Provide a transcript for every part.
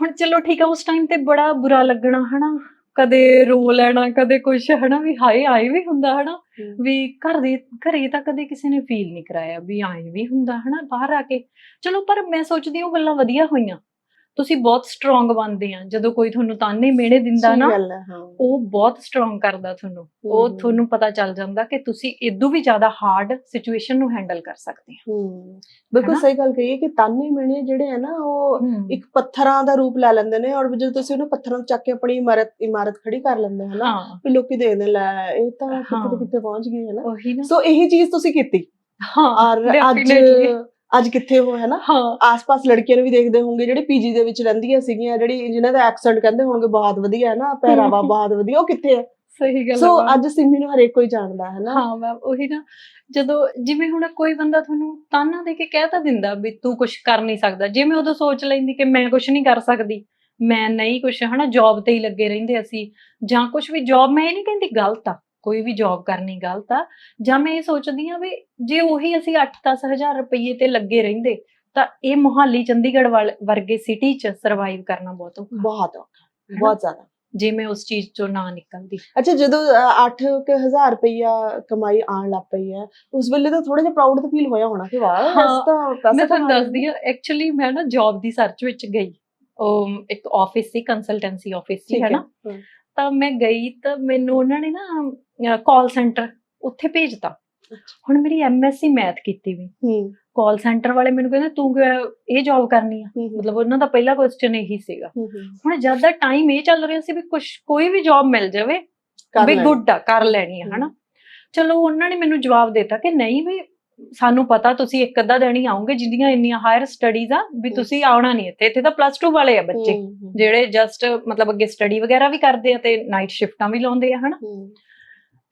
ਹੁਣ ਚਲੋ ਠੀਕ ਆ ਉਸ ਟਾਈਮ ਤੇ ਬੜਾ ਬੁਰਾ ਲੱਗਣਾ ਹਨਾ? ਕਦੇ ਰੋ ਲੈਣਾ ਕਦੇ ਕੁਛ ਹਨਾ? ਵੀ ਹਾਏ ਆਏ ਵੀ ਹੁੰਦਾ ਹਨਾ? ਵੀ ਘਰ ਦੇ ਘਰੇ ਤਾਂ ਕਦੇ ਕਿਸੇ ਨੇ ਫੀਲ ਨਹੀਂ ਕਰਾਇਆ ਵੀ ਆਏ ਵੀ ਹੁੰਦਾ ਹਨਾ? ਬਾਹਰ ਆ ਕੇ। ਚਲੋ ਪਰ ਮੈਂ ਸੋਚਦੀ ਉਹ ਗੱਲਾਂ ਵਧੀਆ ਹੋਈਆਂ। ਤੁਸੀਂ ਬਹੁਤ ਸਟਰੋਂਗ ਬਣਦੇ ਆ। ਜਦੋਂ ਕੋਈ ਤੁਹਾਨੂੰ ਤਾਨੇ ਮਿਹਣੇ ਦਿੰਦਾ ਨਾ ਉਹ ਬਹੁਤ ਸਟਰੋਂਗ ਕਰਦਾ ਤੁਹਾਨੂੰ। ਉਹ। ਤੁਹਾਨੂੰ ਪਤਾ ਚੱਲ ਜਾਂਦਾ ਕਿ ਤੁਸੀਂ ਇਦੋਂ ਵੀ ਜ਼ਿਆਦਾ ਹਾਰਡ ਸਿਚੁਏਸ਼ਨ ਨੂੰ ਹੈਂਡਲ ਕਰ ਸਕਦੇ ਹੂੰ। ਬਿਲਕੁਲ? ਸਹੀ ਗੱਲ ਕਹੀ ਹੈ ਕਿ ਤਾਨੇ ਮਿਹਣੇ ਜਿਹੜੇ ਆ ਨਾ ਉਹ ਇੱਕ ਪੱਥਰਾਂ ਦਾ ਰੂਪ ਲੈ ਲੈਂਦੇ ਨੇ ਔਰ ਜਦੋਂ ਤੁਸੀਂ ਉਹਨੂੰ ਪੱਥਰਾਂ ਨੂੰ ਚੱਕ ਕੇ ਆਪਣੀ ਇਮਾਰਤ ਇਮਾਰਤ ਖੜੀ ਕਰ ਲੈਂਦੇ ਹੋ ਨਾ ਵੀ ਲੋਕੀ ਦੇਖਦੇ ਲੈ ਇਹ ਤਾਂ। ਤੇ ਕਿਤੇ ਪਹੁੰਚ ਗਈ ਹੈ ਨਾ। ਸੋ ਇਹੀ ਚੀਜ਼ ਤੁਸੀਂ ਕੀਤੀ? ਹਾਂ ਔਰ ਅੱਜ। ਅੱਜ ਕਿੱਥੇ ਹੋ ਹੈ ਨਾ? ਆਸ-ਪਾਸ ਲੜਕੀਆਂ ਨੂੰ ਵੀ ਦੇਖਦੇ ਹੋਵੋਗੇ ਜਿਹੜੇ ਪੀਜੀ ਦੇ ਵਿੱਚ ਰਹਿੰਦੀਆਂ ਸੀਗੀਆਂ ਜਿਹੜੀ ਜਿਨ੍ਹਾਂ ਦਾ ਐਕਸੈਂਟ ਕਹਿੰਦੇ ਹੋਣਗੇ ਬਹੁਤ ਵਧੀਆ ਹੈ ਨਾ? ਪਹਿਰਾਵਾ ਬਹੁਤ ਵਧੀਆ ਉਹ ਕਿੱਥੇ ਹੈ ਸਹੀ ਗੱਲ ਸੋ ਅੱਜ ਸਿੰਮੀ ਨੂੰ ਹਰੇਕ ਕੋਈ ਜਾਣਦਾ ਹੈ ਨਾ? ਹਾਂ ਮੈਂ ਉਹੀ ਨਾ ਜਦੋਂ ਜਿਵੇਂ ਹੁਣ ਕੋਈ ਬੰਦਾ ਤੁਹਾਨੂੰ ਤਾਨਾ ਦੇ ਕੇ ਕਹਿ ਤਾਂ ਦਿੰਦਾ ਵੀ ਤੂੰ ਕੁਝ ਕਰ ਨਹੀਂ ਸਕਦਾ ਜੇ ਮੈਂ ਉਦੋਂ ਸੋਚ ਲੈਂਦੀ ਕਿ ਮੈਂ ਕੁਝ ਨਹੀਂ ਕਰ ਸਕਦੀ ਮੈਂ ਨਹੀਂ ਕੁਝ ਹਨਾ ਜੌਬ ਤੇ ਹੀ ਲੱਗੇ ਰਹਿੰਦੇ ਅਸੀਂ ਜਾਂ ਕੁਝ ਵੀ ਜੌਬ ਮੈਂ ਇਹ ਨਹੀਂ ਕਹਿੰਦੀ ਗਲਤ ਆ। ਕੋਈ ਵੀ ਜੌਬ ਕਰਨੀ ਗਲਤ ਆ ਜਾਂ ਮੈਂ ਇਹ ਸੋਚਦੀ ਆ ਵੀ ਜੇ ਉਹੀ ਅਸੀਂ 8-10 ਹਜ਼ਾਰ ਰੁਪਏ ਤੇ ਲੱਗੇ ਰਹਿੰਦੇ ਤਾਂ ਇਹ ਮੁਹਾਲੀ ਚੰਡੀਗੜ੍ਹ ਵਰਗੇ ਸਿਟੀ 'ਚ ਸਰਵਾਈਵ ਕਰਨਾ ਬਹੁਤ ਔਖਾ। ਬਹੁਤ ਔਖਾ, ਬਹੁਤ ਜ਼ਿਆਦਾ। ਜੇ ਮੈਂ ਉਸ ਚੀਜ਼ 'ਚੋਂ ਨਾ ਨਿਕਲਦੀ। ਅੱਛਾ ਜਦੋਂ 8000 ਰੁਪਈਆ ਕਮਾਈ ਆਉਣ ਲੱਗ ਪਈ ਹੈ ਉਸ ਵੇਲੇ ਤਾਂ ਥੋੜਾ ਜਿਹਾ ਪ੍ਰਾਊਡ ਤਾਂ ਫੀਲ ਹੋਇਆ ਹੋਣਾ ਕਿ ਵਾਹ ਹਾਂ, ਇਸ ਤਾਂ ਪੈਸਾ ਮੈਂ ਤੁਹਾਨੂੰ ਦੱਸਦੀ ਆ ਐਕਚੁਅਲੀ ਮੈਂ ਨਾ ਜੌਬ ਦੀ ਸਰਚ ਵਿੱਚ ਗਈ। ਉਹ ਇੱਕ ਆਫਿਸ ਸੀ ਕੰਸਲਟੈਂਸੀ ਆਫਿਸ ਸੀ ਹੈ ਹੈ। ਨਾ ਤਾਂ ਮੈਂ ਗਈ ਤਾਂ ਮੈਨੂੰ ਉਹਨਾਂ ਨੇ ਨਾ ਕਾਲ ਸੈਂਟਰ ਉੱਥੇ ਭੇਜਤਾ। ਹੁਣ ਮੇਰੀ ਐਮਐਸਸੀ ਮੈਥ ਕੀਤੀ ਵੀ। ਹੂੰ। ਕਾਲ ਸੈਂਟਰ ਵਾਲੇ ਮੈਨੂੰ ਕਹਿੰਦੇ ਤੂੰ ਇਹ ਜੌਬ ਕਰਨੀ ਆ? ਮਤਲਬ ਉਹਨਾਂ ਦਾ ਪਹਿਲਾ ਕੁਐਸਚਨ ਇਹੀ ਸੀਗਾ। ਹੁਣ ਜਦ ਦਾ ਟਾਈਮ ਇਹ ਚੱਲ ਰਿਹਾ ਸੀ ਵੀ ਕੁਝ ਕੋਈ ਵੀ ਜੌਬ ਮਿਲ ਜਾਵੇ ਵੀ ਗੁੱਡ ਆ ਕਰ ਲੈਣੀ ਆ। ਹਨਾ। ਚਲੋ ਉਹਨਾਂ ਨੇ ਮੈਨੂੰ ਜਵਾਬ ਦਿੱਤਾ ਕਿ ਨਹੀਂ ਵੀ ਸਾਨੂੰ ਪਤਾ ਤੁਸੀਂ ਇੱਕ ਅੱਧਾ ਦਿਨ ਹੀ ਆਉਂਗੇ ਜਿੰਦੀਆਂ ਇੰਨੀਆਂ ਹਾਇਰ ਸਟੱਡੀਜ਼ ਆ ਵੀ। ਤੁਸੀਂ ਆਉਣਾ ਨਹੀਂ ਇੱਥੇ। ਇੱਥੇ ਤਾਂ ਪਲੱਸ 2 ਵਾਲੇ ਆ ਬੱਚੇ। ਜਿਹੜੇ ਜਸਟ ਮਤਲਬ ਅੱਗੇ ਸਟੱਡੀ ਵਗੈਰਾ ਵੀ ਕਰਦੇ ਆ ਤੇ ਨਾਈਟ ਸ਼ਿਫਟਾਂ ਵੀ ਲਾਉਂਦੇ ਆ ਹਨਾ।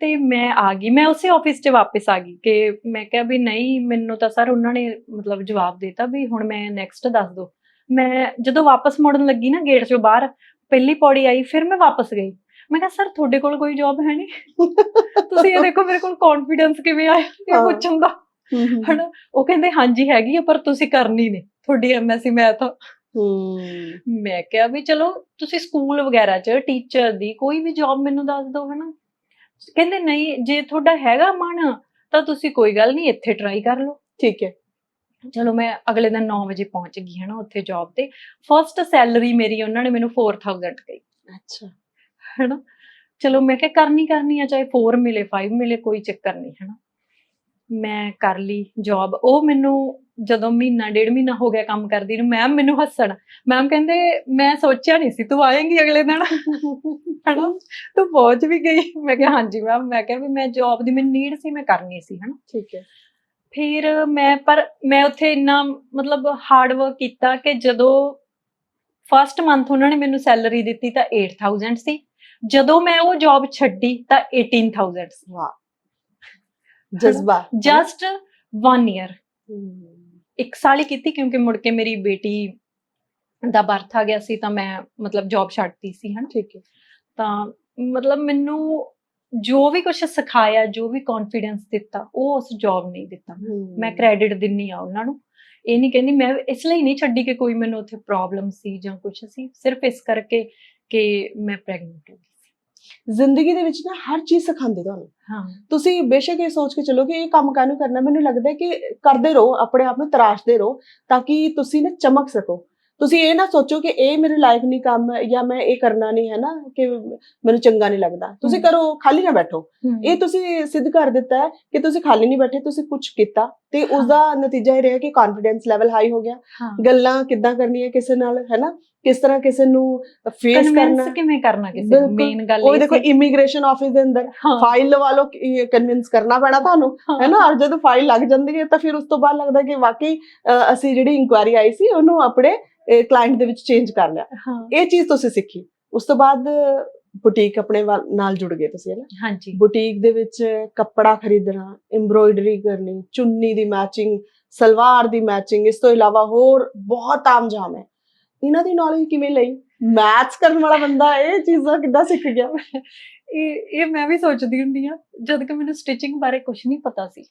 ਤੇ ਮੈਂ ਆ ਗਈ ਮੈਂ ਉਸੇ ਆਫਿਸ 'ਚ ਵਾਪਸ ਆ ਗਈ ਕਿ ਮੈਂ ਕਿਹਾ ਵੀ ਨਹੀਂ ਮੈਨੂੰ ਤਾਂ ਸਰ ਉਹਨਾਂ ਨੇ ਮਤਲਬ ਜਵਾਬ ਦਿੱਤਾ ਵੀ ਹੁਣ ਮੈਂ ਨੈਕਸਟ ਦੱਸ ਦੋ। ਮੈਂ ਜਦੋਂ ਵਾਪਸ ਮੁੜਨ ਲੱਗੀ ਨਾ ਗੇਟ 'ਚੋਂ ਬਾਹਰ ਪਹਿਲੀ ਪੌੜੀ ਆਈ ਫਿਰ ਮੈਂ ਵਾਪਸ ਗਈ। ਮੈਂ ਕਿਹਾ ਸਰ ਤੁਹਾਡੇ ਕੋਲ ਕੋਈ ਜੌਬ ਹੈ ਨਹੀਂ? ਤੁਸੀਂ ਇਹ ਦੇਖੋ ਮੇਰੇ ਕੋਲ ਕੌਨਫੀਡੈਂਸ ਕਿਵੇਂ ਆਇਆ ਇਹ। ਪੁੱਛਣ ਦਾ। ਹਨਾ ਉਹ ਕਹਿੰਦੇ ਹਾਂਜੀ ਹੈਗੀ ਆ ਪਰ ਤੁਸੀਂ ਕਰਨੀ ਨਹੀਂ ਤੁਹਾਡੀ ਐਮਐਸਸੀ ਮੈਥ ਮੈਂ ਕਿਹਾ ਵੀ ਚਲੋ ਤੁਸੀਂ ਸਕੂਲ ਵਗੈਰਾ 'ਚ ਟੀਚਰ ਦੀ ਕੋਈ ਵੀ ਜੌਬ ਮੈਨੂੰ ਦੱਸ ਦਿਓ ਹਨਾ? ਕਹਿੰਦੇ ਨਹੀਂ ਜੇ ਤੁਹਾਡਾ ਹੈਗਾ ਮਨ ਤਾਂ ਤੁਸੀਂ ਕੋਈ ਗੱਲ ਨਹੀਂ ਇੱਥੇ ਟਰਾਈ ਕਰ ਲਓ। ਠੀਕ ਹੈ। ਚਲੋ ਮੈਂ ਅਗਲੇ ਦਿਨ 9 ਵਜੇ ਪਹੁੰਚ ਗਈ ਹਨਾ ਉੱਥੇ ਜੌਬ ਤੇ। ਫਰਸਟ ਸੈਲਰੀ ਮੇਰੀ ਉਹਨਾਂ ਨੇ ਮੈਨੂੰ 4000 ਕਹੀ। ਅੱਛਾ। ਹਨਾ ਚਲੋ ਮੈਂ ਕਿਹਾ ਕਰਨੀ ਕਰਨੀ ਆ ਚਾਹੇ 4 ਮਿਲੇ 5 ਮਿਲੇ ਕੋਈ ਚੱਕਰ ਨਹੀਂ ਹਨਾ। ਮੈਂ ਕਰ ਲਈ ਜੌਬ ਉਹ ਮੈਨੂੰ ਜਦੋਂ ਮਹੀਨਾ ਡੇਢ ਮਹੀਨਾ ਹੋ ਗਿਆ ਕੰਮ ਕਰਦੀ ਨੂੰ ਮੈਮ ਮੈਨੂੰ ਹੱਸਣ। ਮੈਮ ਕਹਿੰਦੇ ਮੈਂ ਸੋਚਿਆ ਨਹੀਂ ਸੀ ਤੂੰ ਆਏਂਗੀ ਅਗਲੇ ਦਿਨ? ਹਨਾ? ਤੂੰ ਪਹੁੰਚ ਵੀ ਗਈ। ਮੈਂ ਕਿਹਾ ਹਾਂਜੀ ਮੈਮ ਮੈਂ ਕਿਹਾ ਵੀ ਮੈਂ ਜੌਬ ਦੀ ਮੈਨੂੰ ਨੀਡ ਸੀ ਮੈਂ ਕਰਨੀ ਸੀ ਹਨਾ? ਠੀਕ ਹੈ। ਫਿਰ ਮੈਂ ਪਰ ਮੈਂ ਉੱਥੇ ਇੰਨਾ ਮਤਲਬ ਹਾਰਡ ਵਰਕ ਕੀਤਾ ਕਿ ਜਦੋਂ ਫਸਟ ਮੰਥ ਉਹਨਾਂ ਨੇ ਮੈਨੂੰ ਸੈਲਰੀ ਦਿੱਤੀ ਤਾਂ 8000 ਸੀ। ਜਦੋਂ ਮੈਂ ਉਹ ਜੌਬ ਛੱਡੀ ਤਾਂ 18000 ਸੀ। ਵਾਹ। ਜਜ਼ਬਾ। ਜਸਟ 1 ਇਅਰ ਇੱਕ ਸਾਲ ਹੀ ਕੀਤੀ ਕਿਉਂਕਿ ਮੁੜ ਕੇ ਮੇਰੀ ਬੇਟੀ ਦਾ ਬਰਥ ਆ ਗਿਆ ਸੀ ਤਾਂ ਮੈਂ ਮਤਲਬ ਜੌਬ ਛੱਡਤੀ ਸੀ ਹਨਾ। ਠੀਕ ਹੈ। ਤਾਂ ਮਤਲਬ ਮੈਨੂੰ ਜੋ ਵੀ ਕੁਝ ਸਿਖਾਇਆ ਜੋ ਵੀ ਕੌਨਫੀਡੈਂਸ ਦਿੱਤਾ ਉਹ ਉਸ ਜੌਬ ਨਹੀਂ ਦਿੱਤਾ। ਮੈਂ ਕ੍ਰੈਡਿਟ ਦਿੰਨੀ ਆ ਉਹਨਾਂ ਨੂੰ। ਇਹ ਨਹੀਂ ਕਹਿੰਦੀ ਮੈਂ ਇਸ ਲਈ ਨਹੀਂ ਛੱਡੀ ਕਿ ਕੋਈ ਮੈਨੂੰ ਉੱਥੇ ਪ੍ਰੋਬਲਮ ਸੀ ਜਾਂ ਕੁਝ ਸੀ। ਸਿਰਫ ਇਸ ਕਰਕੇ ਕਿ ਮੈਂ ਪ੍ਰੈਗਨੈਂਟ ਹੋ ਜ਼ਿੰਦਗੀ ਦੇ ਵਿੱਚ ਨਾ ਹਰ ਚੀਜ਼ ਸਿਖਾਉਂਦੇ ਤੁਹਾਨੂੰ। ਹਾਂ। ਤੁਸੀਂ ਬੇਸ਼ੱਕ ਇਹ ਸੋਚ ਕੇ ਚੱਲੋ ਕਿ ਇਹ ਕੰਮ ਕਾਹਨੂੰ ਕਰਨਾ ਮੈਨੂੰ ਲੱਗਦਾ ਹੈ ਕਿ ਕਰਦੇ ਰਹੋ ਆਪਣੇ ਆਪ ਨੂੰ ਤਰਾਸ਼ਦੇ ਰਹੋ ਤਾਂ ਕਿ ਤੁਸੀਂ ਨਾ ਚਮਕ ਸਕੋ। ਤੁਸੀਂ ਇਹ ਨਾ ਸੋਚੋ ਕਿ ਇਹ ਮੇਰੇ ਲਾਇਕ ਨਹੀਂ ਕੰਮ ਜਾਂ ਮੈਂ ਇਹ ਕਰਨਾ ਨਹੀਂ ਹੈ ਨਾ ਕਿ ਮੈਨੂੰ ਚੰਗਾ ਨਹੀਂ ਲੱਗਦਾ। ਤੁਸੀਂ। ਕਰੋ ਖਾਲੀ ਨਾ ਬੈਠੋ। ਇਹ ਤੁਸੀਂ ਸਿੱਧ ਕਰ ਦਿੱਤਾ ਹੈ ਕਿ ਤੁਸੀਂ ਖਾਲੀ ਨਹੀਂ ਬੈਠੇ ਤੁਸੀਂ ਕੁਝ ਕੀਤਾ ਤੇ ਉਸ ਦਾ ਨਤੀਜਾ ਇਹ ਰਿਹਾ ਕਿ ਕੌਨਫੀਡੈਂਸ ਲੈਵਲ ਹਾਈ ਹੋ ਗਿਆ। ਹਾਂ। ਗੱਲਾਂ ਕਿੱਦਾਂ ਕਰਨੀਆਂ ਕਿਸੇ ਨਾਲ ਹੈ ਨਾ? ਕਿਸ ਤਰ੍ਹਾਂ ਕਿਸੇ ਨੂੰ ਫੇਸ ਕਰਨਾ? ਕਿਵੇਂ ਕਰਨਾ ਕਿਸੇ ਨੂੰ। ਮੇਨ ਗੱਲ ਉਹ ਦੇਖੋ। ਇਮੀਗ੍ਰੇਸ਼ਨ ਆਫਿਸ ਦੇ ਅੰਦਰ ਹਾਂ, ਫਾਈਲ ਲਵਾ ਲਓ ਕਨਵਿੰਸ ਕਰਨਾ ਪੈਣਾ ਤੁਹਾਨੂੰ ਹਾਂ, ਹੈ ਨਾ? ਔਰ ਜਦੋਂ ਫਾਈਲ ਲੱਗ ਜਾਂਦੀ ਹੈ ਤਾਂ ਫਿਰ ਉਸ ਤੋਂ ਬਾਅਦ ਲੱਗਦਾ ਕਿ ਵਾਕਈ ਅਸੀਂ ਜਿਹੜੀ ਇਨਕੁਆਇਰੀ ਆਈ ਸੀ ਉਹਨੂੰ ਆਪਣੇ ਕਲਾਇੰਟ ਦੇ ਵਿੱਚ ਚੇਂਜ ਕਰ ਲਿਆ। ਇਹ ਚੀਜ਼ ਤੁਸੀਂ ਸਿੱਖੀ। ਉਸ ਤੋਂ ਬਾਅਦ ਬੁਟੀਕ ਆਪਣੇ ਨਾਲ ਜੁੜ ਗਏ ਤੁਸੀਂ ਹੈ ਨਾ? ਹਾਂਜੀ। ਬੁਟੀਕ ਦੇ ਵਿੱਚ ਕੱਪੜਾ ਖਰੀਦਣਾ ਐਮਬ੍ਰੋਇਡਰੀ ਕਰਨੀ ਚੁੰਨੀ ਦੀ ਮੈਚਿੰਗ ਸਲਵਾਰ ਦੀ ਮੈਚਿੰਗ ਇਸ ਤੋਂ ਇਲਾਵਾ ਹੋਰ ਬਹੁਤ ਤਾਮਝਾਮ ਹੈ। ਇਹਨਾਂ ਦੀ ਨੌਲੇਜ ਕਿਵੇਂ ਲਈ? ਮੈਥਸ ਕਰਨ ਵਾਲਾ ਬੰਦਾ ਇਹ ਚੀਜ਼ਾਂ ਕਿੱਦਾਂ ਸਿੱਖ ਗਿਆ? ਇਹ ਇਹ ਮੈਂ ਵੀ ਸੋਚਦੀ ਹੁੰਦੀ ਆ ਜਦ ਕਿ ਮੈਨੂੰ ਸਟਿਚਿੰਗ ਬਾਰੇ ਕੁਝ ਨਹੀਂ ਪਤਾ ਸੀ।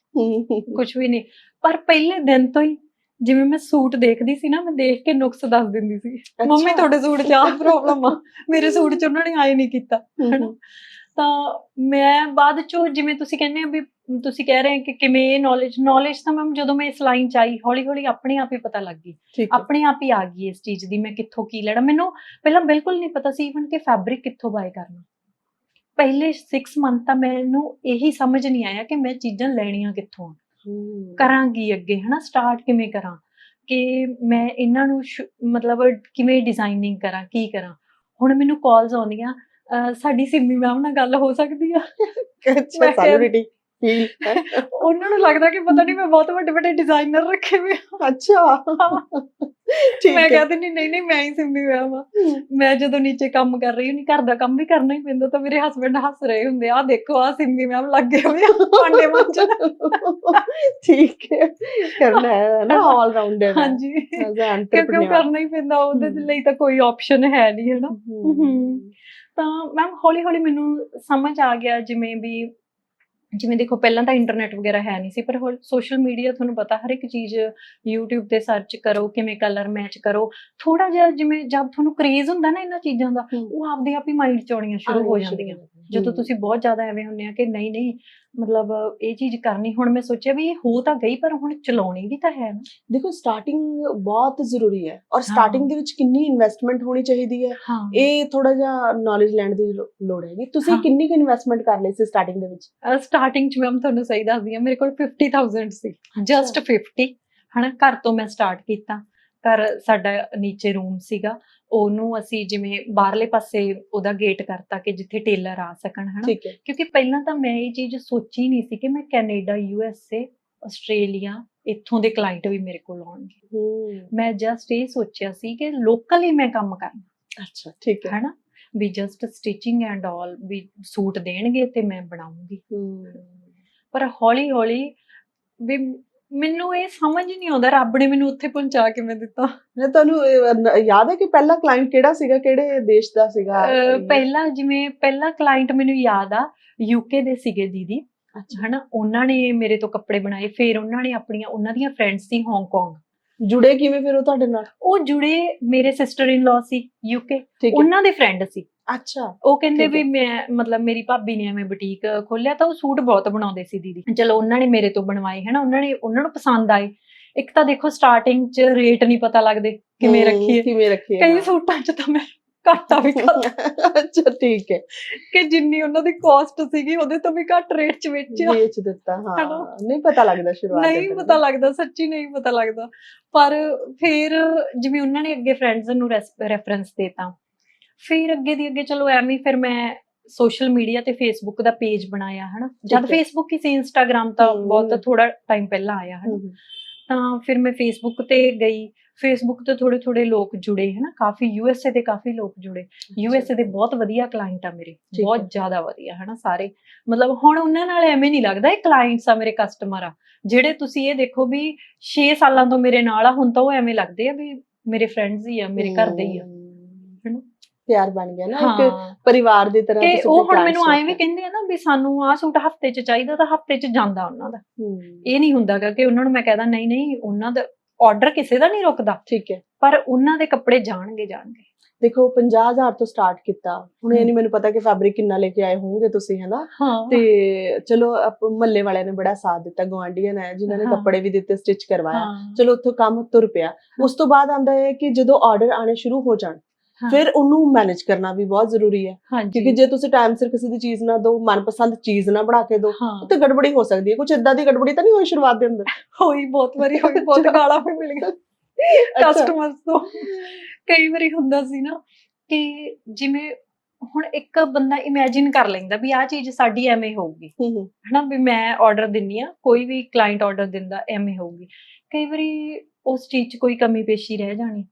ਕੁਝ ਵੀ ਨਹੀਂ। ਪਰ ਪਹਿਲੇ ਦਿਨ ਤੋਂ ਹੀ ਜਿਵੇਂ ਮੈਂ ਸੂਟ ਦੇਖਦੀ ਸੀ ਨਾ ਮੈਂ ਦੇਖ ਕੇ ਨੁਕਸ ਦੱਸ ਦਿੰਦੀ ਸੀ। ਮੰਮੀ। ਤੁਹਾਡੇ ਸੂਟ 'ਚ ਆਹ ਪ੍ਰੋਬਲਮ ਆ। ਮੇਰੇ ਸੂਟ 'ਚ ਉਹਨਾਂ ਨੇ ਆਏ ਨਹੀਂ ਕੀਤਾ ਹਨਾ। ਤਾਂ ਮੈਂ ਬਾਅਦ ਚੋਂ ਜਿਵੇਂ ਤੁਸੀਂ ਕਹਿੰਦੇ ਆ ਵੀ ਤੁਸੀਂ ਕਹਿ ਰਹੇ ਹੋ ਕਿ ਕਿਵੇਂ ਇਹ ਨੌਲੇਜ ਨੌਲੇਜ ਤਾਂ ਮੈਮ ਜਦੋਂ ਮੈਂ ਇਸ ਲਾਈਨ 'ਚ ਆਈ ਹੌਲੀ ਹੌਲੀ ਆਪਣੇ ਆਪ ਹੀ ਪਤਾ ਲੱਗ ਗਈ। ਆਪਣੇ ਆਪ ਹੀ ਆ ਗਈ ਇਸ ਚੀਜ਼ ਦੀ ਮੈਂ ਕਿੱਥੋਂ ਕੀ ਲੈਣਾ। ਮੈਨੂੰ ਪਹਿਲਾਂ ਬਿਲਕੁਲ ਨਹੀਂ ਪਤਾ ਸੀ ਇਵਨ ਕਿ ਫੈਬਰਿਕ ਕਿੱਥੋਂ ਬਾਏ ਕਰਨਾ। ਪਹਿਲੇ 6 ਮੰਥ ਤਾਂ ਮੈਨੂੰ ਇਹੀ ਸਮਝ ਨਹੀਂ ਆਇਆ ਕਿ ਮੈਂ ਚੀਜ਼ਾਂ ਲੈਣੀਆਂ ਕਿੱਥੋਂ ਆ। ਕਰਾਂਗੀ ਅੱਗੇ ਹਨਾ? ਸਟਾਰਟ ਕਿਵੇਂ ਕਰਾਂ? ਕਿ ਮੈਂ ਇਹਨਾਂ ਨੂੰ ਮਤਲਬ ਕਿਵੇਂ ਡਿਜ਼ਾਈਨਿੰਗ ਕਰਾਂ ਕੀ ਕਰਾਂ? ਹੁਣ ਮੈਨੂੰ ਕਾਲਸ ਆਉਂਦੀਆਂ ਸਾਡੀ ਸਿੰਮੀ ਮੈਮ ਨਾਲ ਗੱਲ ਹੋ ਸਕਦੀ ਆ। ਅੱਛਾ ਸੈਲਿਬ੍ਰਿਟੀ ਫੀਲ ਉਹਨਾਂ ਨੂੰ ਲੱਗਦਾ ਕਿ ਪਤਾ ਨਹੀਂ ਮੈਂ ਬਹੁਤ ਵੱਡੇ ਵੱਡੇ ਡਿਜ਼ਾਈਨਰ ਰੱਖੇ ਹੋਏ ਆ। ਅੱਛਾ। ਠੀਕ ਮੈਂ ਕਹਿੰਦੀ ਨਹੀਂ ਨਹੀਂ ਨਹੀਂ ਮੈਂ ਹੀ ਸਿੰਮੀ ਮੈਮ ਆ। ਮੈਂ ਜਦੋਂ ਨੀਚੇ ਕੰਮ ਕਰ ਰਹੀ ਹੁੰਦੀ ਘਰ ਦਾ ਕੰਮ ਵੀ ਕਰਨਾ ਹੀ ਪੈਂਦਾ ਤਾਂ ਮੇਰੇ ਹਸਬੰਡ ਹੱਸ ਰਹੇ ਹੁੰਦੇ ਆ ਦੇਖੋ ਆ ਸਿੰਮੀ ਮੈਮ ਲੱਗੇ ਹੋਏ ਆ ਭਾਂਡੇ ਮਾਂਜਣ। ਠੀਕ ਹੈ। ਕਰਨਾ ਹੈ ਨਾ ਆਲ ਰਾਊਂਡਰ ਹਾਂਜੀ। ਕਿਉਂਕਿ ਕਰਨਾ ਹੀ ਪੈਂਦਾ ਉਹਦੇ। ਲਈ ਤਾਂ ਕੋਈ ਆਪਸ਼ਨ ਹੈ ਨਹੀਂ ਹੈ ਨਾ। ਤਾਂ ਮੈਮ ਹੌਲੀ ਹੌਲੀ ਮੈਨੂੰ ਸਮਝ ਆ ਗਿਆ ਜਿਵੇਂ ਵੀ ਜਿਵੇਂ ਦੇਖੋ ਪਹਿਲਾਂ ਤਾਂ ਇੰਟਰਨੈਟ ਵਗੈਰਾ ਹੈ ਨਹੀਂ ਸੀ ਪਰ ਸੋਸ਼ਲ ਮੀਡੀਆ ਤੁਹਾਨੂੰ ਪਤਾ ਹਰ ਇੱਕ ਚੀਜ਼ YouTube ਤੇ ਸਰਚ ਕਰੋ ਕਿਵੇਂ ਕਲਰ ਮੈਚ ਕਰੋ ਥੋੜਾ ਜਿਹਾ ਜਿਵੇਂ ਜਦ ਤੁਹਾਨੂੰ ਕ੍ਰੇਜ਼ ਹੁੰਦਾ ਨਾ ਇਹਨਾਂ ਚੀਜ਼ਾਂ ਦਾ। ਉਹ ਆਪਦੇ ਆਪ ਹੀ ਮਾਈਂਡ ਚ ਆਉਣੀਆਂ ਸ਼ੁਰੂ ਹੋ ਜਾਂਦੀਆਂ ਜਦੋਂ ਤੁਸੀਂ ਬਹੁਤ ਜ਼ਿਆਦਾ ਐਵੇਂ ਹੁੰਨੇ ਆ ਕਿ ਨਹੀਂ ਨਹੀਂ ਮਤਲਬ ਇਹ ਚੀਜ਼ ਕਰਨੀ ਹੁਣ ਮੈਂ ਸੋਚਿਆ ਵੀ ਇਹ ਹੋ ਤਾਂ ਗਈ ਪਰ ਹੁਣ ਚਲਾਉਣੀ ਵੀ ਤਾਂ ਹੈ ਨਾ। ਦੇਖੋ ਸਟਾਰਟਿੰਗ ਬਹੁਤ ਜ਼ਰੂਰੀ ਹੈ ਔਰ ਸਟਾਰਟਿੰਗ ਦੇ ਵਿੱਚ ਕਿੰਨੀ ਇਨਵੈਸਟਮੈਂਟ ਹੋਣੀ ਚਾਹੀਦੀ ਹੈ ਇਹ ਥੋੜਾ ਜਿਹਾ ਨੌਲੇਜ ਲੈਣ ਦੀ ਲੋੜ ਹੈਗੀ ਤੁਸੀਂ। ਕਿੰਨੀ ਕੁ ਇਨਵੈਸਟਮੈਂਟ ਕਰ ਲਈ ਸੀ ਸਟਾਰਟਿੰਗ ਦੇ ਵਿੱਚ? ਸਟਾਰਟਿੰਗ ਚ ਮੈਮ ਤੁਹਾਨੂੰ ਸਹੀ ਦੱਸਦੀ ਆ ਮੇਰੇ ਕੋਲ 50000 ਸੀ ਜਸਟ 50 ਹਨਾ ਘਰ ਤੋਂ ਮੈਂ ਸਟਾਰਟ ਕੀਤਾ। ਘਰ ਸਾਡਾ ਨੀਚੇ ਰੂਮ ਸੀਗਾ ਉਹਨੂੰ ਅਸੀਂ ਜਿਵੇਂ ਬਾਹਰਲੇ ਪਾਸੇ ਉਹਦਾ ਗੇਟ ਕਰਤਾ ਕਿ ਜਿੱਥੇ ਟੇਲਰ ਆ ਸਕਣ ਹਨਾ? ਠੀਕ ਹੈ। ਕਿਉਂਕਿ ਪਹਿਲਾਂ ਤਾਂ ਮੈਂ ਇਹ ਚੀਜ਼ ਸੋਚੀ ਨਹੀਂ ਸੀ ਕਿ ਮੈਂ Canada U S A Australia ਇੱਥੋਂ ਦੇ ਕਲਾਇੰਟ ਵੀ ਮੇਰੇ ਕੋਲ ਆਉਣਗੇ। ਹੂੰ। ਮੈਂ ਜਸਟ ਇਹ ਸੋਚਿਆ ਸੀ ਕਿ ਲੋਕਲੀ ਮੈਂ ਕੰਮ ਕਰਨਾ। ਅੱਛਾ ਠੀਕ ਹੈ। ਹਨਾ? ਵੀ ਜਸਟ ਸਟਿਚਿੰਗ ਐਂਡ ਆਲ ਵੀ ਸੂਟ ਦੇਣਗੇ ਤੇ ਮੈਂ ਬਣਾਉਂਗੀ। ਹੂੰ। ਪਰ ਹੌਲੀ ਹੌਲੀ ਵੀ ਮੈਨੂੰ ਇਹ ਸਮਝ ਨਹੀਂ ਆਉਂਦਾ ਰੱਬ ਨੇ ਮੈਨੂੰ ਉੱਥੇ ਪਹੁੰਚਾ ਕਿਵੇਂ ਦਿੱਤਾ। ਮੈਂ ਤੁਹਾਨੂੰ ਇਹ ਨ- ਯਾਦ ਹੈ ਕਿ ਪਹਿਲਾ ਕਲਾਇੰਟ ਕਿਹੜਾ ਸੀਗਾ ਕਿਹੜੇ ਦੇਸ਼ ਦਾ ਸੀਗਾ? ਅਹ ਪਹਿਲਾ ਜਿਵੇਂ ਪਹਿਲਾ ਕਲਾਇੰਟ ਮੈਨੂੰ ਯਾਦ ਆ ਯੂਕੇ ਦੇ ਸੀਗੇ ਦੀਦੀ। ਅੱਛਾ। ਹਨਾ ਉਹਨਾਂ ਨੇ ਮੇਰੇ ਤੋਂ ਕੱਪੜੇ ਬਣਾਏ ਫਿਰ ਉਹਨਾਂ ਨੇ ਆਪਣੀਆਂ ਉਹਨਾਂ ਦੀਆਂ ਫਰੈਂਡਸ ਸੀ ਹਾਂਗਕਾਂਗ ਜੁੜੇ ਕਿਵੇਂ ਫਿਰ ਉਹ ਤੁਹਾਡੇ ਨਾਲ? ਉਹ ਜੁੜੇ ਮੇਰੇ ਸਿਸਟਰ ਇਨ ਲਾ ਸੀ ਯੂਕੇ ਠੀਕ ਹੈ। ਉਹਨਾਂ ਦੇ ਫਰੈਂਡ ਸੀ। ਅੱਛਾ ਉਹ ਕਹਿੰਦੇ ਵੀ ਮੈਂ ਮਤਲਬ ਮੇਰੀ ਭਾਬੀ ਨੇ ਐਵੇਂ ਬੁਟੀਕ ਖੋਲਿਆ ਤਾਂ ਉਹ ਸੂਟ ਬਹੁਤ ਬਣਾਉਂਦੇ ਸੀ ਦੀਦੀ। ਚਲੋ ਉਹਨਾਂ ਨੇ ਮੇਰੇ ਤੋਂ ਬਣਵਾਏ ਹਨਾ ਉਹਨਾਂ ਨੇ ਉਹਨਾਂ ਨੂੰ ਪਸੰਦ ਆਏ। ਇੱਕ ਤਾਂ ਦੇਖੋ ਸਟਾਰਟਿੰਗ 'ਚ ਰੇਟ ਨਹੀਂ ਪਤਾ ਲੱਗਦੇ ਕਿਵੇਂ ਰੱਖੀਏ। ਕਿਵੇਂ ਰੱਖੀਏ ਕਈ। ਸੂਟਾਂ 'ਚ ਤਾਂ ਮੈਂ ਘਾਟਾ ਵੀ ਖਾਧਾ ਅੱਛਾ ਠੀਕ ਹੈ। ਕਿ ਜਿੰਨੀ ਉਹਨਾਂ ਦੀ ਕਾਸਟ ਸੀਗੀ ਉਹਦੇ ਤੋਂ ਵੀ ਘੱਟ ਰੇਟ 'ਚ ਵੇਚਿਆ। ਵੇਚ ਦਿੱਤਾ ਹਾਂ? ਨਹੀਂ ਪਤਾ ਲੱਗਦਾ ਸ਼ੁਰੂਆਤ ਨਹੀਂ। ਪਤਾ ਲੱਗਦਾ ਸੱਚੀ ਨਹੀਂ ਪਤਾ ਲੱਗਦਾ। ਪਰ ਫਿਰ ਜਿਵੇਂ ਉਹਨਾਂ ਨੇ ਅੱਗੇ ਫਰੈਂਡਸ ਨੂੰ ਰੈਫਰੈਂਸ ਦੇਤਾ ਫਿਰ ਅੱਗੇ ਦੀ ਅੱਗੇ ਚਲੋ ਐਵੇਂ ਫਿਰ ਮੈਂ ਸੋਸ਼ਲ ਮੀਡੀਆ ਤੇ ਫੇਸਬੁੱਕ ਦਾ ਪੇਜ ਬਣਾਇਆ ਹਨਾ? ਜਦ। ਫੇਸਬੁੱਕ ਹੀ। ਸੀ ਇੰਸਟਾਗ੍ਰam ਤਾਂ। ਬਹੁਤ ਥੋੜਾ ਟਾਈਮ ਪਹਿਲਾਂ ਆਇਆ ਹਨਾ। ਤਾਂ ਫਿਰ ਮੈਂ ਫੇਸਬੁੱਕ ਤੇ ਗਈ। ਫੇਸਬੁੱਕ ਤੇ ਥੋੜੇ ਥੋੜੇ ਲੋਕ ਜੁੜੇ ਹਨਾ? ਕਾਫੀ ਯੂਐਸਏ ਦੇ ਕਾਫੀ ਲੋਕ ਜੁੜੇ। ਯੂਐਸਏ ਦੇ ਬਹੁਤ ਵਧੀਆ ਕਲਾਇੰਟ ਆ ਮੇਰੇ। ਬਹੁਤ ਜ਼ਿਆਦਾ ਵਧੀਆ ਹਨਾ? ਸਾਰੇ। ਮਤਲਬ ਹੁਣ ਉਹਨਾਂ ਨਾਲ ਐਵੇਂ ਨਹੀਂ ਲੱਗਦਾ ਇਹ ਕਲਾਇੰਟਸ ਆ ਮੇਰੇ ਕਸਟਮਰ ਆ। ਜਿਹੜੇ ਤੁਸੀਂ ਇਹ ਦੇਖੋ ਵੀ 6 ਸਾਲਾਂ ਤੋਂ ਮੇਰੇ ਨਾਲ ਆ ਹੁਣ ਤਾਂ ਉਹ ਐਵੇਂ ਲੱਗਦੇ ਆ ਵੀ ਮੇਰੇ ਫਰੈਂਡਸ ਹੀ ਆ ਮੇਰੇ ਘਰ ਦੇ ਹੀ ਆ? ਪਿਆਰ ਬਣ ਗਿਆ ਨਾ ਇੱਕ ਪਰਿਵਾਰ ਦੀ ਤਰ੍ਹਾਂ ਕਿ ਉਹ ਹੁਣ ਮੈਨੂੰ clients ਐਂ ਵੀ ਨੂੰ- ਕਹਿੰਦੇ ਆ ਨਾ ਵੀ ਸਾਨੂੰ ਆਹ ਸੂਟ ਹਫ਼ਤੇ 'ਚ ਚਾਹੀਦਾ ਤਾਂ ਹਫ਼ਤੇ 'ਚ ਜਾਂਦਾ ਉਹਨਾਂ ਦਾ। ਇਹ ਨਹੀਂ ਹੁੰਦਾਗਾ ਕਿ ਉਹਨਾਂ ਨੂੰ ਮੈਂ ਕਹਦਾ ਨਹੀਂ ਨਹੀਂ ਉਹਨਾਂ ਦਾ ਆਰਡਰ ਕਿਸੇ ਦਾ ਨਹੀਂ ਰੁਕਦਾ। ਠੀਕ ਹੈ। ਪਰ ਉਹਨਾਂ ਦੇ ਕੱਪੜੇ ਜਾਣਗੇ ਜਾਣਗੇ। ਦੇਖੋ 50000 ਤੋਂ ਸਟਾਰਟ ਕੀਤਾ। ਹੁਣ ਇਹ। ਨਹੀਂ ਮੈਨੂੰ ਪਤਾ ਕਿ ਫੈਬਰਿਕ ਕਿੰਨਾ ਲੈ ਕੇ ਆਏ ਹੋਵੋਗੇ ਤੁਸੀਂ ਹੈਨਾ? ਤੇ ਚਲੋ ਮੱਲੇ ਵਾਲਿਆਂ ਨੇ ਬੜਾ ਸਾਥ ਦਿੱਤਾ ਗਵਾਂਢੀਆਂ ਨੇ ਜਿਨ੍ਹਾਂ ਨੇ। ਕੱਪੜੇ ਵੀ ਦਿੱਤੇ ਸਟਿਚ ਕਰਵਾਇਆ। ਚਲੋ ਉੱਥੋਂ ਕੰਮ ਤੁਰ ਪਿਆ। ਉਸ ਤੋਂ ਬਾਅਦ ਆਂਦਾ ਹੈ ਕਿ ਜਦੋਂ ਆਰਡਰ ਆਣੇ ਸ਼ੁਰੂ ਹੋ ਜਾਣ। ਫਿਰ ਉਹਨੂੰ ਮੈਨੇਜ ਕਰਨਾ ਵੀ ਬਹੁਤ ਜ਼ਰੂਰੀ ਹੈ। ਕਿਉਂਕਿ ਜੇ ਤੁਸੀਂ ਟਾਈਮ ਸਿਰ ਕਿਸੇ ਦੀ ਚੀਜ਼ ਨਾ ਦਿਓ ਮਨਪਸੰਦ ਚੀਜ਼ ਨਾ ਬਣਾ ਕੇ ਦਿਓ ਤੇ ਗੜਬੜੀ ਹੋ ਸਕਦੀ ਹੈ। ਕੁਝ ਇਦਾਂ ਦੀ ਗੜਬੜੀ ਤਾਂ ਨਹੀਂ ਹੋਈ ਸ਼ੁਰੂਆਤ ਦੇ ਅੰਦਰ? ਹੋਈ ਬਹੁਤ ਵਾਰੀ ਹੋਈ ਬਹੁਤ। ਗਾਲਾਂ ਵੀ ਮਿਲੀਆਂ। ਅੱਛਾ। ਕਸਟਮਰਸ ਤੋਂ। ਕਈ ਵਾਰੀ ਹੁੰਦਾ ਸੀ ਨਾ ਕਿ ਜਿਵੇਂ ਹੁਣ ਇੱਕ ਬੰਦਾ ਇਮੇਜਿਨ ਕਰ ਲੈਂਦਾ ਵੀ ਆਹ ਚੀਜ਼ ਸਾਡੀ ਐਵੇਂ ਹੋਊਗੀ। ਹਨਾ ਵੀ ਮੈਂ ਆਰਡਰ ਦਿੰਨੀ ਆ ਕੋਈ ਵੀ ਕਲਾਇੰਟ ਆਰਡਰ ਦਿੰਦਾ ਐਵੇਂ ਹੋਊਗੀ। ਕਈ ਵਾਰੀ ਉਸ ਚੀਜ਼ 'ਚ ਕੋਈ ਕਮੀ ਪੇਸ਼ੀ ਰਹਿ ਜਾਣੀ।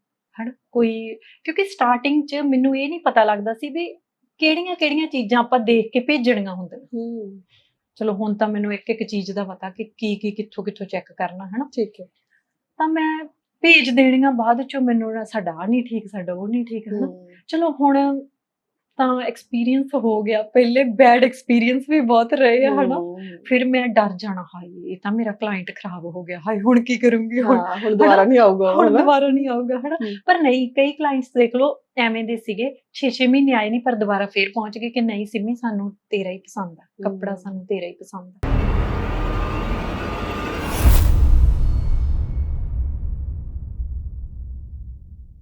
ਹਨਾ ਕੋਈ ਕਿਉਂਕਿ ਸਟਾਰਟਿੰਗ 'ਚ ਮੈਨੂੰ ਇਹ ਨਹੀਂ ਪਤਾ ਲੱਗਦਾ ਸੀ ਵੀ ਕਿਹੜੀਆਂ ਕਿਹੜੀਆਂ ਚੀਜ਼ਾਂ ਆਪਾਂ ਦੇਖ ਕੇ ਭੇਜਣੀਆਂ ਹੁੰਦੀਆਂ। ਹੂੰ। ਚਲੋ ਹੁਣ ਤਾਂ ਮੈਨੂੰ ਇੱਕ ਇੱਕ ਚੀਜ਼ ਦਾ ਪਤਾ ਕਿ ਕੀ ਕੀ ਕਿੱਥੋਂ ਕਿੱਥੋਂ ਚੈੱਕ ਕਰਨਾ ਹਨਾ। ਠੀਕ ਹੈ। ਤਾਂ ਮੈਂ ਭੇਜ ਦੇਣੀਆਂ ਬਾਅਦ ਚੋਂ ਮੈਨੂੰ ਨਾ ਸਾਡਾ ਨਹੀਂ ਠੀਕ ਸਾਡਾ ਉਹ ਨਹੀਂ ਠੀਕ ਹਨਾ। ਹੂੰ, ਚਲੋ ਹੁਣ ਤਾਂ ਐਕਸਪੀਰੀਅੰਸ ਹੋ ਗਿਆ। ਪਹਿਲੇ ਬੈਡ ਐਕਸਪੀਰੀਅੰਸ ਵੀ ਬਹੁਤ ਰਹੇ ਆ ਹਨਾ। ਫਿਰ ਮੈਂ ਡਰ ਜਾਣਾ ਹਾਏ ਇਹ ਤਾਂ ਮੇਰਾ ਕਲਾਇੰਟ ਖਰਾਬ ਹੋ ਗਿਆ। ਹਾਏ ਹੁਣ ਕੀ ਕਰੂੰਗੀ ਹੁਣ? ਹੁਣ ਦੁਬਾਰਾ ਨਹੀਂ ਆਊਗਾ ਹੁਣ? ਦੁਬਾਰਾ ਨਹੀਂ ਆਊਗਾ ਹਨਾ। ਪਰ ਨਹੀਂ ਕਈ ਕਲਾਇੰਟਸ ਦੇਖ ਲਓ ਐਵੇਂ ਦੇ ਸੀਗੇ 6-6 ਮਹੀਨੇ ਆਏ ਨਹੀਂ ਪਰ ਦੁਬਾਰਾ ਫੇਰ ਪਹੁੰਚ ਗਏ ਕਿ ਨਹੀਂ ਸਿੰਮੀ ਸਾਨੂੰ ਤੇਰਾ ਹੀ ਪਸੰਦ ਆ। ਕੱਪੜਾ। ਸਾਨੂੰ ਤੇਰਾ ਹੀ ਪਸੰਦ ਆ।